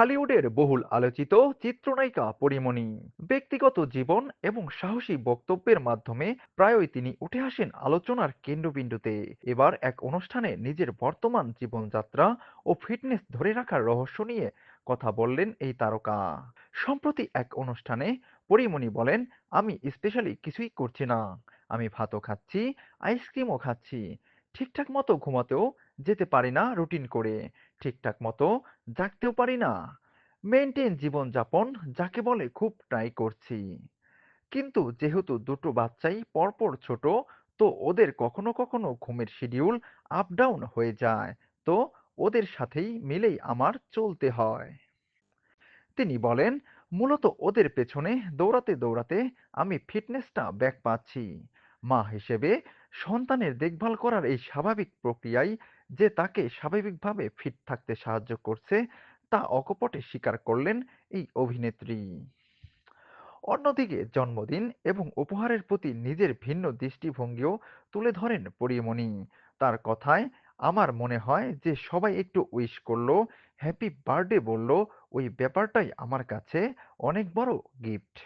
ঢালিউডের বহুল আলোচিত চিত্রনায়িকা পরীমণি। ব্যক্তিগত জীবন এবং সাহসী বক্তব্যের মাধ্যমে প্রায়ই তিনি উঠে আসেন আলোচনার কেন্দ্রবিন্দুতে। এবার এক অনুষ্ঠানে নিজের বর্তমান জীবনযাত্রা ও ফিটনেস ধরে রাখার রহস্য নিয়ে কথা বললেন এই তারকা। সম্প্রতি এক অনুষ্ঠানে পরীমণি বলেন, আমি স্পেশালি কিছুই করছি না। আমি ভাতও খাচ্ছি, আইসক্রিমও খাচ্ছি। ঠিকঠাক মতো ঘুমাতেও যেতে পারি না রুটিন করে। ঠিকঠাক মতো জাগতেও পারি না। মেইনটেইন জীবনযাপন যাকে বলে খুব ট্রাই করছি। কিন্তু যেহেতু দুটো বাচ্চাই পরপর ছোট, তো ওদের কখনো কখনো ঘুমের শিডিউল আপ ডাউন হয়ে যায়। তো ওদের সাথেই মিলেই আমার চলতে হয়। তিনি বলেন, মূলত ওদের পেছনে দৌড়াতে দৌড়াতে আমি ফিটনেসটা ব্যাক পাচ্ছি। মা হিসেবে সন্তানের দেখভাল করার এই স্বাভাবিক প্রক্রিয়ায় যে তাকে স্বাভাবিকভাবে ফিট থাকতে সাহায্য করছে, তা অকপটে স্বীকার করলেন এই অভিনেত্রী। অন্যদিকে জন্মদিন এবং উপহারের প্রতি নিজের ভিন্ন দৃষ্টিভঙ্গিও তুলে ধরেন পরীমণি। তার কথায়, আমার মনে হয় যে সবাই একটু উইশ করল হ্যাপি বার্থডে বলল, ওই ব্যাপারটাই আমার কাছে অনেক বড় গিফট